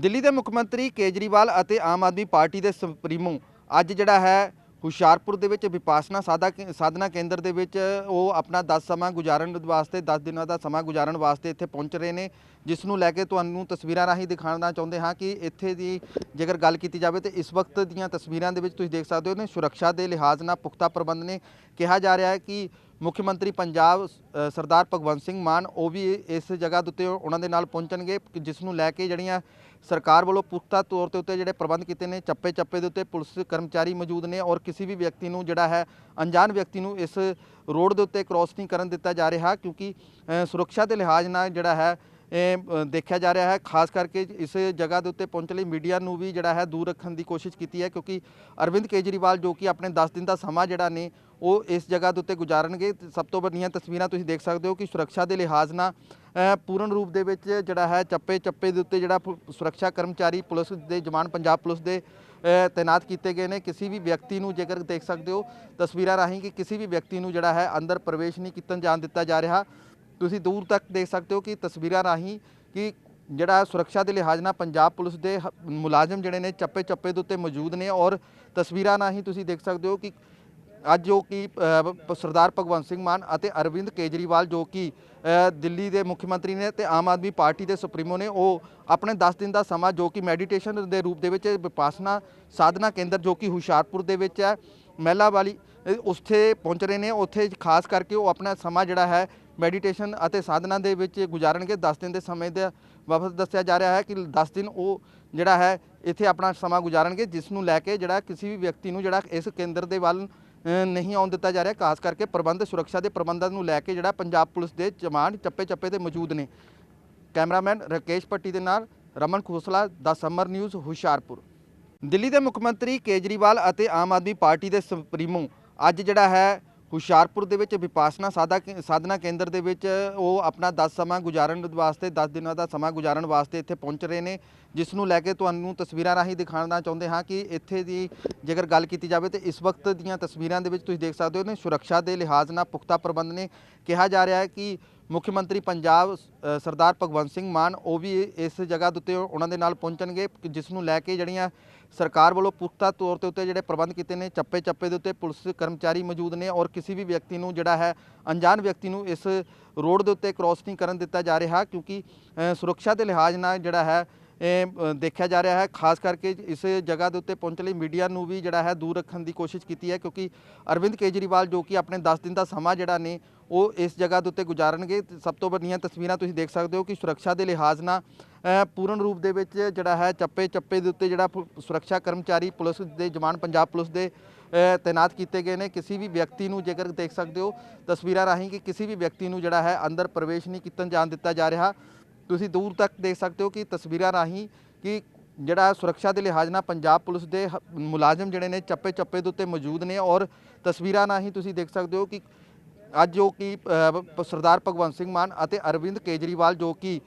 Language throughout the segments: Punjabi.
ਦਿੱਲੀ ਦੇ ਮੁੱਖ ਮੰਤਰੀ ਕੇਜਰੀਵਾਲ ਅਤੇ ਆਮ ਆਦਮੀ ਪਾਰਟੀ ਦੇ ਸੁਪਰੀਮੋ ਅੱਜ ਜਿਹੜਾ ਹੈ ਹੁਸ਼ਿਆਰਪੁਰ ਦੇ ਵਿੱਚ ਵਿਪਾਸਨਾ ਸਾਧਾ ਸਾਧਨਾ ਕੇਂਦਰ ਦੇ ਵਿੱਚ ਉਹ ਆਪਣਾ 10 ਸਮਾਂ ਗੁਜ਼ਾਰਨ ਵਾਸਤੇ 10 ਦਿਨਾਂ ਦਾ ਸਮਾਂ ਗੁਜ਼ਾਰਨ ਵਾਸਤੇ ਇੱਥੇ ਪਹੁੰਚ ਰਹੇ ਨੇ, ਜਿਸ ਨੂੰ ਲੈ ਕੇ ਤੁਹਾਨੂੰ ਤਸਵੀਰਾਂ ਰਾਹੀਂ ਦਿਖਾਉਣਾ ਚਾਹੁੰਦੇ ਹਾਂ ਕਿ ਇੱਥੇ ਦੀ ਜੇਕਰ ਗੱਲ ਕੀਤੀ ਜਾਵੇ ਤੇ ਇਸ ਵਕਤ ਦੀਆਂ ਤਸਵੀਰਾਂ ਦੇ ਵਿੱਚ ਤੁਸੀਂ ਦੇਖ ਸਕਦੇ ਹੋ ਨੇ, ਸੁਰੱਖਿਆ ਦੇ ਲਿਹਾਜ਼ ਨਾਲ ਪੁਖਤਾ ਪ੍ਰਬੰਧ ਨੇ। ਕਿਹਾ ਜਾ ਰਿਹਾ ਹੈ ਕਿ ਮੁੱਖ ਮੰਤਰੀ ਪੰਜਾਬ ਸਰਦਾਰ ਭਗਵੰਤ ਸਿੰਘ ਮਾਨ ਉਹ ਵੀ ਇਸ ਜਗ੍ਹਾ ਦੇ ਉੱਤੇ ਉਹਨਾਂ ਦੇ ਨਾਲ ਪਹੁੰਚਣਗੇ, ਜਿਸ ਨੂੰ ਲੈ ਕੇ ਜਿਹੜੀਆਂ ਸਰਕਾਰ ਵੱਲੋਂ ਪੁਖਤਾ ਤੌਰ ਤੇ ਉੱਤੇ ਜਿਹੜੇ ਪ੍ਰਬੰਧ ਕੀਤੇ ਨੇ, ਚੱਪੇ ਚੱਪੇ ਦੇ ਉੱਤੇ ਪੁਲਿਸ ਕਰਮਚਾਰੀ ਮੌਜੂਦ ਨੇ ਔਰ ਕਿਸੇ ਵੀ ਵਿਅਕਤੀ ਨੂੰ ਜਿਹੜਾ ਹੈ, ਅਣਜਾਣ ਵਿਅਕਤੀ ਨੂੰ ਇਸ ਰੋਡ ਦੇ ਉੱਤੇ ਕ੍ਰਾਸ ਨਹੀਂ ਕਰਨ ਦਿੱਤਾ ਜਾ ਰਿਹਾ ਕਿਉਂਕਿ ਸੁਰੱਖਿਆ ਦੇ ਲਿਹਾਜ਼ ਨਾਲ ਜਿਹੜਾ ਹੈ ਦੇਖਿਆ ਜਾ ਰਿਹਾ ਹੈ, ਖਾਸ ਕਰਕੇ ਇਸ ਜਗ੍ਹਾ ਦੇ ਉੱਤੇ ਪਹੁੰਚਣ ਲਈ ਮੀਡੀਆ ਨੂੰ ਵੀ ਜਿਹੜਾ ਹੈ ਦੂਰ ਰੱਖਣ ਦੀ ਕੋਸ਼ਿਸ਼ ਕੀਤੀ ਹੈ, ਕਿਉਂਕਿ ਅਰਵਿੰਦ ਕੇਜਰੀਵਾਲ ਜੋ ਕਿ ਆਪਣੇ 10 ਦਿਨ ਦਾ ਸਮਾਂ ਜਿਹੜਾ ਨੇ, ਉਹ ਇਸ ਜਗ੍ਹਾ ਦੇ ਉੱਤੇ ਗੁਜ਼ਾਰਨਗੇ। ਸਭ ਤੋਂ ਵੱਡੀਆਂ ਤਸਵੀਰਾਂ ਤੁਸੀਂ ਦੇਖ ਸਕਦੇ ਹੋ ਕਿ ਸੁਰੱਖਿਆ ਦੇ ਲਿਹਾਜ਼ ਨਾਲ ਪੂਰਨ ਰੂਪ ਦੇ ਵਿੱਚ ਜਿਹੜਾ ਹੈ ਚੱਪੇ ਚੱਪੇ ਦੇ ਉੱਤੇ ਜਿਹੜਾ ਪੁ- ਸੁਰੱਖਿਆ ਕਰਮਚਾਰੀ ਪੁਲਿਸ ਦੇ ਜਵਾਨ ਪੰਜਾਬ ਪੁਲਿਸ ਦੇ ਤਾਇਨਾਤ ਕੀਤੇ ਗਏ ਨੇ। ਕਿਸੇ ਵੀ ਵਿਅਕਤੀ ਨੂੰ ਜੇਕਰ ਦੇਖ ਸਕਦੇ ਹੋ ਤਸਵੀਰਾਂ ਰਾਹੀਂ ਕਿ ਕਿਸੇ ਵੀ ਵਿਅਕਤੀ ਨੂੰ ਜਿਹੜਾ ਹੈ ਅੰਦਰ ਪ੍ਰਵੇਸ਼ ਨਹੀਂ ਕੀਤਾ ਜਾਣ ਦਿੱਤਾ ਜਾ ਰਿਹਾ। ਤੁਸੀਂ ਦੂਰ ਤੱਕ ਦੇਖ ਸਕਦੇ ਹੋ ਕਿ ਤਸਵੀਰਾਂ ਰਾਹੀਂ ਕਿ ਜਿਹੜਾ ਸੁਰੱਖਿਆ ਦੇ ਲਿਹਾਜ਼ ਨਾਲ ਪੰਜਾਬ ਪੁਲਿਸ ਦੇ ਮੁਲਾਜ਼ਮ ਜਿਹੜੇ ਨੇ ਚੱਪੇ ਚੱਪੇ ਦੇ ਉੱਤੇ ਮੌਜੂਦ ਨੇ ਔਰ ਤਸਵੀਰਾਂ ਰਾਹੀਂ ਤੁਸੀਂ ਦੇਖ ਸਕਦੇ ਹੋ ਕਿ ਅੱਜ ਜੋ ਕਿ ਸਰਦਾਰ ਭਗਵੰਤ ਸਿੰਘ ਮਾਨ ਅਤੇ ਅਰਵਿੰਦ ਕੇਜਰੀਵਾਲ ਜੋ ਕਿ ਦਿੱਲੀ ਦੇ ਮੁੱਖ ਮੰਤਰੀ ਨੇ ਤੇ ਆਮ ਆਦਮੀ ਪਾਰਟੀ ਦੇ ਸੁਪਰੀਮੋ ਨੇ, ਉਹ ਆਪਣੇ 10 ਦਿਨ ਦਾ ਸਮਾਂ ਜੋ ਕਿ ਮੈਡੀਟੇਸ਼ਨ ਦੇ ਰੂਪ ਦੇ ਵਿੱਚ ਵਿਪਾਸਨਾ ਸਾਧਨਾ ਕੇਂਦਰ ਜੋ ਕਿ ਹੁਸ਼ਿਆਰਪੁਰ ਦੇ ਵਿੱਚ ਹੈ ਮਹਿਲਾ ਵਾਲੀ ਉੱਥੇ ਪਹੁੰਚ ਰਹੇ ਨੇ। ਉੱਥੇ ਖਾਸ ਕਰਕੇ ਉਹ ਆਪਣਾ ਸਮਾਂ ਜਿਹੜਾ ਹੈ ਮੈਡੀਟੇਸ਼ਨ ਅਤੇ ਸਾਧਨਾ ਦੇ ਵਿੱਚ ਗੁਜ਼ਾਰਨਗੇ। 10 ਦਿਨ ਦੇ ਸਮੇਂ ਦੇ ਵਫਦ ਦੱਸਿਆ ਜਾ ਰਿਹਾ ਹੈ ਕਿ 10 ਦਿਨ ਉਹ ਜਿਹੜਾ ਹੈ, ਇੱਥੇ ਆਪਣਾ ਸਮਾਂ ਗੁਜ਼ਾਰਨਗੇ, ਜਿਸ ਨੂੰ ਲੈ ਕੇ ਜਿਹੜਾ ਕਿਸੇ ਵੀ ਵਿਅਕਤੀ ਨੂੰ ਜਿਹੜਾ ਇਸ ਕੇਂਦਰ ਦੇ ਵੱਲ ਨਹੀਂ ਆਉਣ ਦਿੱਤਾ ਜਾ ਰਿਹਾ। ਖਾਸ ਕਰਕੇ ਪ੍ਰਬੰਧ, ਸੁਰੱਖਿਆ ਦੇ ਪ੍ਰਬੰਧਾਂ ਨੂੰ ਲੈ ਕੇ ਜਿਹੜਾ ਪੰਜਾਬ ਪੁਲਿਸ ਦੇ ਜਵਾਨ ਚੱਪੇ ਚੱਪੇ ਤੇ ਮੌਜੂਦ ਨੇ। ਕੈਮਰਾਮੈਨ ਰਕੇਸ਼ ਪੱਟੀ ਦੇ ਨਾਲ ਰਮਨ ਖੋਸਲਾ, ਦਾ ਸਮਰ ਨਿਊਜ਼ ਹੁਸ਼ਿਆਰਪੁਰ। ਦਿੱਲੀ ਦੇ ਮੁੱਖ ਮੰਤਰੀ ਕੇਜਰੀਵਾਲ ਅਤੇ ਆਮ ਆਦਮੀ ਪਾਰਟੀ ਦੇ ਸੁਪਰੀਮੋ, ਅੱਜ ਜਿਹੜਾ ਹੈ ਹੁਸ਼ਿਆਰਪੁਰ ਦੇ ਵਿੱਚ ਵਿਪਾਸਨਾ ਸਾਧਾ ਸਾਧਨਾ ਕੇਂਦਰ ਦੇ ਵਿੱਚ ਉਹ ਆਪਣਾ 10 ਸਮਾਂ ਗੁਜ਼ਾਰਨ ਵਾਸਤੇ 10 ਦਿਨਾਂ ਦਾ ਸਮਾਂ ਗੁਜ਼ਾਰਨ ਵਾਸਤੇ ਇੱਥੇ ਪਹੁੰਚ ਰਹੇ ਨੇ, ਜਿਸ ਨੂੰ ਲੈ ਕੇ ਤੁਹਾਨੂੰ ਤਸਵੀਰਾਂ ਰਾਹੀਂ ਦਿਖਾਉਣਾ ਚਾਹੁੰਦੇ ਹਾਂ ਕਿ ਇੱਥੇ ਦੀ ਜੇਕਰ ਗੱਲ ਕੀਤੀ ਜਾਵੇ ਤੇ ਇਸ ਵਕਤ ਦੀਆਂ ਤਸਵੀਰਾਂ ਦੇ ਵਿੱਚ ਤੁਸੀਂ ਦੇਖ ਸਕਦੇ ਹੋ ਨੇ, ਸੁਰੱਖਿਆ ਦੇ ਲਿਹਾਜ਼ ਨਾਲ ਪੁਖਤਾ ਪ੍ਰਬੰਧ ਨੇ। ਕਿਹਾ ਜਾ ਰਿਹਾ ਹੈ ਕਿ ਮੁੱਖ ਮੰਤਰੀ ਪੰਜਾਬ ਸਰਦਾਰ ਭਗਵੰਤ ਸਿੰਘ ਮਾਨ ਉਹ ਵੀ ਇਸ ਜਗ੍ਹਾ ਦੇ ਉੱਤੇ ਉਹਨਾਂ ਦੇ ਨਾਲ ਪਹੁੰਚਣਗੇ, ਜਿਸ ਨੂੰ ਲੈ ਕੇ ਜਿਹੜੀਆਂ ਸਰਕਾਰ ਵੱਲੋਂ ਪੁਖਤਾ ਤੌਰ ਤੇ ਉੱਤੇ ਜਿਹੜੇ ਪ੍ਰਬੰਧ ਕੀਤੇ ਨੇ, ਚੱਪੇ ਚੱਪੇ ਦੇ ਉੱਤੇ ਪੁਲਿਸ ਕਰਮਚਾਰੀ ਮੌਜੂਦ ਨੇ ਔਰ ਕਿਸੇ ਵੀ ਵਿਅਕਤੀ ਨੂੰ ਜਿਹੜਾ ਹੈ, ਅਣਜਾਣ ਵਿਅਕਤੀ ਨੂੰ ਇਸ ਰੋਡ ਦੇ ਉੱਤੇ ਕ੍ਰਾਸ ਨਹੀਂ ਕਰਨ ਦਿੱਤਾ ਜਾ ਰਿਹਾ ਕਿਉਂਕਿ ਸੁਰੱਖਿਆ ਦੇ ਲਿਹਾਜ਼ ਨਾਲ ਜਿਹੜਾ ਹੈ ਦੇਖਿਆ ਜਾ ਰਿਹਾ ਹੈ, ਖਾਸ ਕਰਕੇ ਇਸ ਜਗ੍ਹਾ ਦੇ ਉੱਤੇ ਪਹੁੰਚਣ ਲਈ ਮੀਡੀਆ ਨੂੰ ਵੀ ਜਿਹੜਾ ਹੈ ਦੂਰ ਰੱਖਣ ਦੀ ਕੋਸ਼ਿਸ਼ ਕੀਤੀ ਹੈ, ਕਿਉਂਕਿ ਅਰਵਿੰਦ ਕੇਜਰੀਵਾਲ ਜੋ ਕਿ ਆਪਣੇ 10 ਦਿਨ ਦਾ ਸਮਾਂ ਜਿਹੜਾ ਨੇ, ਉਹ ਇਸ ਜਗ੍ਹਾ ਦੇ ਉੱਤੇ ਗੁਜ਼ਾਰਨਗੇ। ਸਭ ਤੋਂ ਵੱਡੀਆਂ ਤਸਵੀਰਾਂ ਤੁਸੀਂ ਦੇਖ ਸਕਦੇ ਹੋ ਕਿ ਸੁਰੱਖਿਆ ਦੇ ਲਿਹਾਜ਼ ਨਾਲ ਪੂਰਨ ਰੂਪ ਦੇ ਵਿੱਚ ਜਿਹੜਾ ਹੈ ਚੱਪੇ ਚੱਪੇ ਦੇ ਉੱਤੇ ਜਿਹੜਾ ਪੁ- ਸੁਰੱਖਿਆ ਕਰਮਚਾਰੀ ਪੁਲਿਸ ਦੇ ਜਵਾਨ ਪੰਜਾਬ ਪੁਲਿਸ ਦੇ ਤਾਇਨਾਤ ਕੀਤੇ ਗਏ ਨੇ। ਕਿਸੇ ਵੀ ਵਿਅਕਤੀ ਨੂੰ ਜੇਕਰ ਦੇਖ ਸਕਦੇ ਹੋ ਤਸਵੀਰਾਂ ਰਾਹੀਂ ਕਿ ਕਿਸੇ ਵੀ ਵਿਅਕਤੀ ਨੂੰ ਜਿਹੜਾ ਹੈ ਅੰਦਰ ਪ੍ਰਵੇਸ਼ ਨਹੀਂ ਕੀਤਾ ਜਾਣ ਦਿੱਤਾ ਜਾ ਰਿਹਾ। ਤੁਸੀਂ ਦੂਰ ਤੱਕ ਦੇਖ ਸਕਦੇ ਹੋ ਕਿ ਤਸਵੀਰਾਂ ਰਾਹੀਂ ਕਿ ਜਿਹੜਾ ਸੁਰੱਖਿਆ ਦੇ ਲਿਹਾਜ਼ ਨਾਲ ਪੰਜਾਬ ਪੁਲਿਸ ਦੇ ਹ- ਮੁਲਾਜ਼ਮ ਜਿਹੜੇ ਨੇ ਚੱਪੇ ਚੱਪੇ ਦੇ ਉੱਤੇ ਮੌਜੂਦ ਨੇ ਔਰ ਤਸਵੀਰਾਂ ਰਾਹੀਂ ਤੁਸੀਂ ਦੇਖ ਸਕਦੇ ਹੋ ਕਿ ਅੱਜ ਜੋ ਕਿ ਸਰਦਾਰ ਭਗਵੰਤ ਸਿੰਘ ਮਾਨ ਅਤੇ ਅਰਵਿੰਦ ਕੇਜਰੀਵਾਲ ਜੋ ਕਿ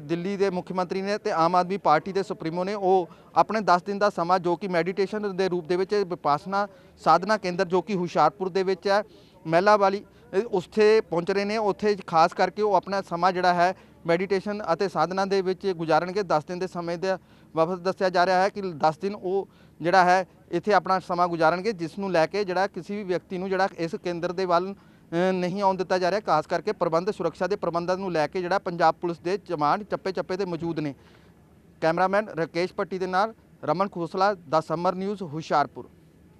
ਦਿੱਲੀ ਦੇ ਮੁੱਖ ਮੰਤਰੀ ਨੇ ਤੇ ਆਮ ਆਦਮੀ ਪਾਰਟੀ ਦੇ ਸੁਪਰੀਮੋ ਨੇ, ਉਹ ਆਪਣੇ 10 ਦਿਨ ਦਾ ਸਮਾਂ ਜੋ ਕਿ ਮੈਡੀਟੇਸ਼ਨ ਦੇ ਰੂਪ ਦੇ ਵਿੱਚ ਵਿਪਾਸਨਾ ਸਾਧਨਾ ਕੇਂਦਰ ਜੋ ਕਿ ਹੁਸ਼ਿਆਰਪੁਰ ਦੇ ਵਿੱਚ ਹੈ ਮਹਿਲਾ ਵਾਲੀ ਉੱਥੇ ਪਹੁੰਚ ਰਹੇ ਨੇ, ਉੱਥੇ ਖਾਸ ਕਰਕੇ ਉਹ ਆਪਣਾ ਸਮਾਂ ਜਿਹੜਾ ਹੈ ਮੈਡੀਟੇਸ਼ਨ ਅਤੇ ਸਾਧਨਾ ਦੇ ਵਿੱਚ ਗੁਜ਼ਾਰਨਗੇ। 10 ਦਿਨ ਦੇ ਸਮੇਂ ਦੇ ਵਫਦ ਦੱਸਿਆ ਜਾ ਰਿਹਾ ਹੈ ਕਿ 10 ਦਿਨ ਉਹ ਜਿਹੜਾ ਹੈ, ਇੱਥੇ ਆਪਣਾ ਸਮਾਂ ਗੁਜ਼ਾਰਨਗੇ, ਜਿਸ ਨੂੰ ਲੈ ਕੇ ਜਿਹੜਾ ਕਿਸੇ ਵੀ ਵਿਅਕਤੀ ਨੂੰ ਜਿਹੜਾ ਇਸ ਕੇਂਦਰ ਦੇ ਵੱਲ ਨਹੀਂ ਆਉਣ ਦਿੱਤਾ ਜਾ ਰਿਹਾ। ਖਾਸ ਕਰਕੇ ਪ੍ਰਬੰਧ, ਸੁਰੱਖਿਆ ਦੇ ਪ੍ਰਬੰਧਾਂ ਨੂੰ ਲੈ ਕੇ ਜਿਹੜਾ ਪੰਜਾਬ ਪੁਲਿਸ ਦੇ ਜਵਾਨ ਚੱਪੇ ਚੱਪੇ ਤੇ ਮੌਜੂਦ ਨੇ। ਕੈਮਰਾਮੈਨ ਰਕੇਸ਼ ਪੱਟੀ ਦੇ ਨਾਲ ਰਮਨ ਖੋਸਲਾ, ਦਾ ਸਮਰ ਨਿਊਜ਼ ਹੁਸ਼ਿਆਰਪੁਰ।